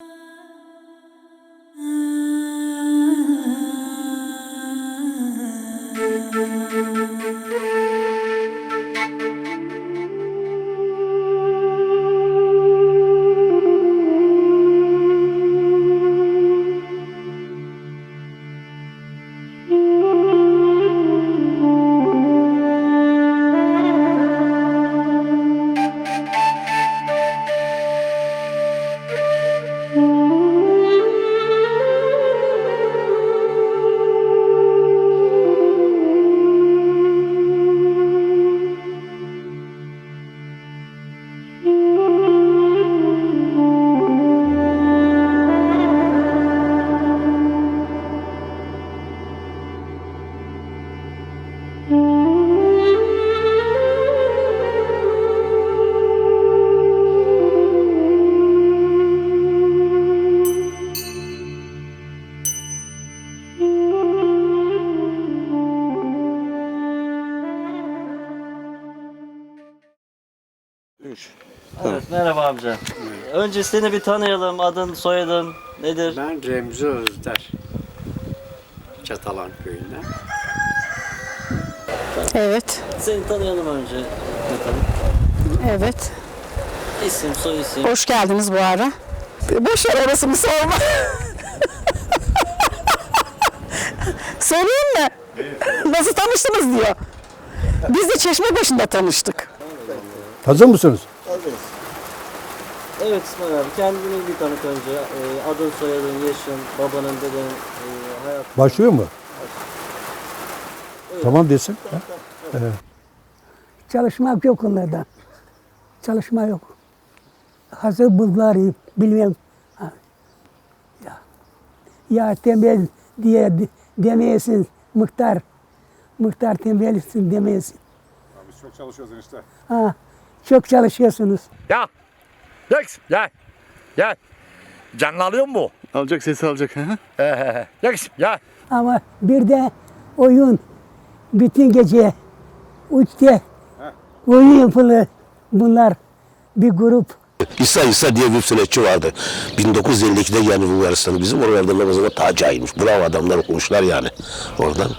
love. Merhaba amca. Önce seni bir tanıyalım. Adın, soyadın nedir? Ben Remzi Özder. Çatalan köyünden. Evet, Seni tanıyalım önce. Bakalım. evet. İsim, soy isim. Hoş geldiniz bu ara. Boş ver orasını sorma. Söyleyeyim mi? Nasıl tanıştınız diyor. Biz de çeşme başında tanıştık. Hazır mısınız? Evet İsmail abi kendini bir tanıt önce. Ee, adın, soyadın, yaşın, babanın, dedenin, e, hayat. Başlıyor mu? Tamam desin. Ha? Çalışmak yok onlardan. Çalışma yok. Hazır buldular bilmem. Ya, ya tembel diye de- demeyesin muhtar. Muhtar tembelsin demeyesin. Biz çok çalışıyoruz işte. Ha, çok çalışıyorsunuz. Ya. Yax gel. Gel. Canlı alıyor mu bu? Alacak sesi alacak. Ee, Yax gel. Ama bir de oyun bütün gece uçta oyun yapılır. Bunlar bir grup İsa İsa diye bir süreççi vardı. 1952'de geldi Bulgaristan'a. Bizim oralarda namazına tac aymış. Bravo adamlar okumuşlar yani oradan.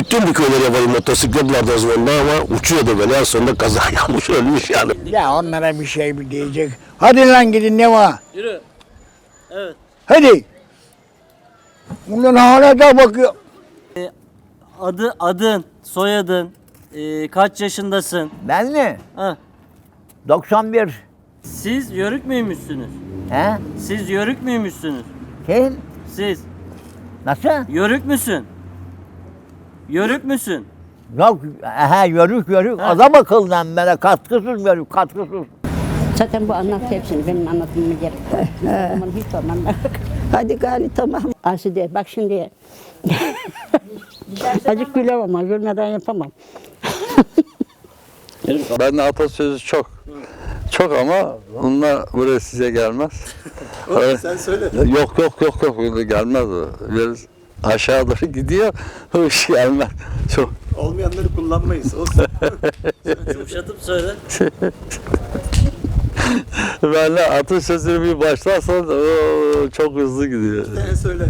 Bütün bir köyler yapalım motosiklet vardı o zaman da ama uçuyordu böyle en sonunda kaza yapmış ölmüş yani. Ya onlara bir şey mi diyecek? Hadi lan gidin ne var? Yürü. Evet. Hadi. Bunlar hala da bakıyor. Adı, adın, soyadın, e, kaç yaşındasın? Ben mi? Ha. 91. Siz yörük müymüşsünüz? He? Siz yörük müymüşsünüz? Kim? Siz Nasıl? yörük müsün? Yörük müsün? Yok. Aha yörük yörük. Ha. Adam akıldan böyle katkısız yörük katkısız. Zaten bu anlat hepsini benim anlatmama gerek yok. Aman hiç sormam. Hadi gari tamam. Aside bak şimdi. Azıcık güler ama gülmeden yapamam. Ben de atasözü çok. Çok ama onlar buraya size gelmez. Sen söyle. Yok yok yok yok gelmez o. Biraz aşağı doğru gidiyor. İş gelmez. Çok. Olmayanları kullanmayız. Olsun. Yumuşatıp söyle. Ben de atasözünü bir başlarsan çok hızlı gidiyor. Sen söyle.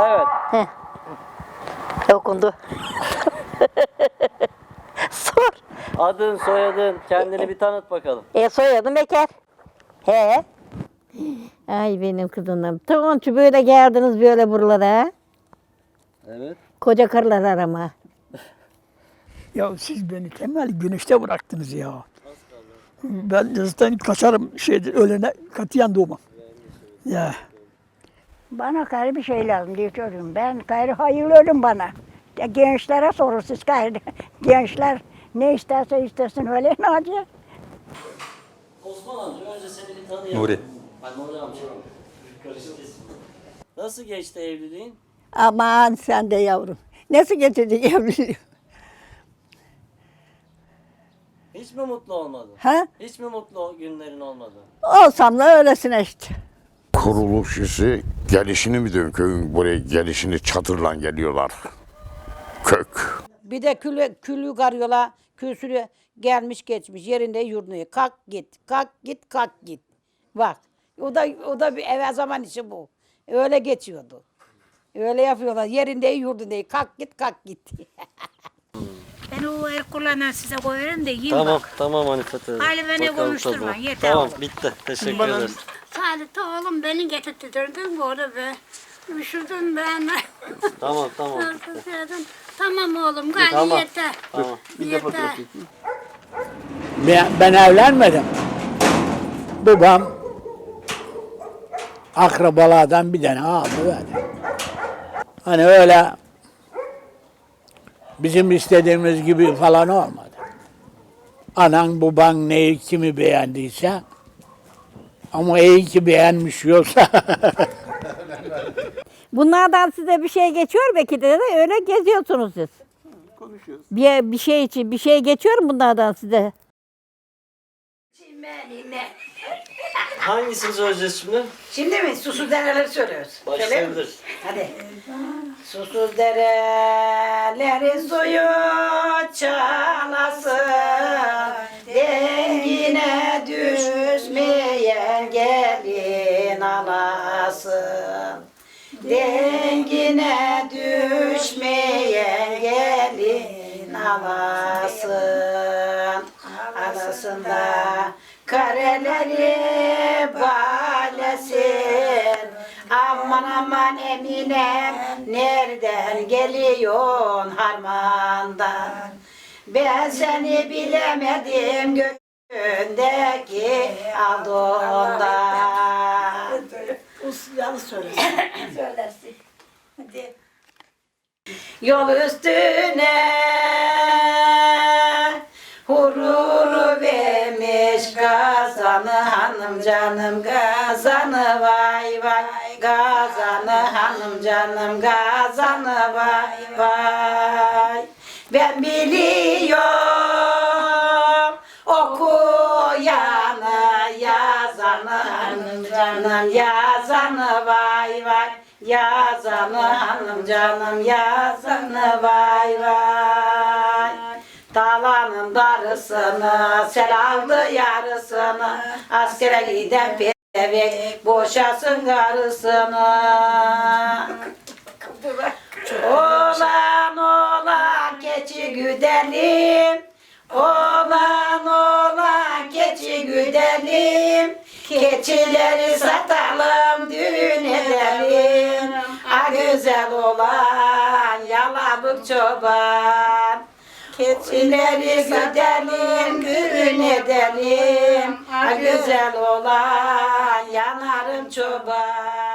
Evet. Okundu. Sor. Adın, soyadın, kendini bir tanıt bakalım. E soyadım Eker. He. Ay benim kızım. Tonçu böyle geldiniz böyle buralara. Evet. Koca karılar arama. Ya siz beni temel güneşte bıraktınız ya. Ben zaten kaçarım şeyde ölene katiyen doğmam. Ya. Bana gayrı bir şey lazım diye çocuğum. Ben gayrı hayırlı ölüm bana. Ya Gençlere sorur siz gayrı. Gençler ne isterse istesin öyle ne acı. Osman amca önce seni bir tanıyalım. Nuri. Karışık. Nasıl geçti evliliğin? Aman sen de yavrum. Nasıl getirdin evliliği? Hiç mi mutlu olmadın? Ha? Hiç mi mutlu günlerin olmadı? Olsam da öylesine işte. Kuruluş işi gelişini mi diyorsun köyün buraya gelişini çadırla geliyorlar. Kök. Bir de külü, külü karıyorlar. Külsülü Gelmiş geçmiş yerinde yurduyor. Kalk git, kalk git, kalk git. Bak o da o da bir evvel zaman işi bu. Öyle geçiyordu. Öyle yapıyorlar. Yerinde yurdunda kalk git, kalk git. Ben o el kullanan size koyarım da yiyin Tamam bak. tamam Hanife teyze. Hadi beni Bakalım konuşturma, tadına. yeter Tamam oğlum. bitti. Teşekkür ederiz. Saadet oğlum beni getirttirdin burada be. Üşüdüm ben. Tamam tamam. Tamam oğlum gel Tamam. yeter. Tamam. Yeter. Ben, ben evlenmedim. Babam akrabalardan bir tane abi verdi. Hani öyle bizim istediğimiz gibi falan olmadı. Anan baban neyi kimi beğendiyse ama iyi ki beğenmiş yoksa Bunlardan size bir şey geçiyor belki de öyle geziyorsunuz siz. Konuşuyoruz. Bir, bir şey için bir şey geçiyor mu bunlardan size? Hangisini söyleyeceğiz şimdi? Şimdi mi? Susuz dereleri söylüyoruz. Başlayabiliriz. Hadi. Susuz dereleri suyu çalasın Dengine düşmeyen gelin alasın Dengine düşmeyen gelin alasın Alasında kareleri balesin Aman aman Eminem nereden geliyorsun harmandan Ben seni bilemedim göğündeki aldığından Yalnız söylersin. söylersin. Hadi. Yol üstüne hururu vermiş kazanı hanım canım kazanı vay vay. Kazanı hanım canım kazanı vay vay. Ben biliyorum okuyanı yazanı hanım canım yazanı vay vay. Yazanı hanım canım yazanı vay vay Talanın darısını, selamlı yarısını, askere giden pevek boşasın karısını. Olan olan keçi güdelim, olan olan keçi güdelim, keçileri satalım, düğün edelim. A güzel olan yalabık çoban. Keçileri güdelim, düğün edelim. A güzel olan yanarım çoban.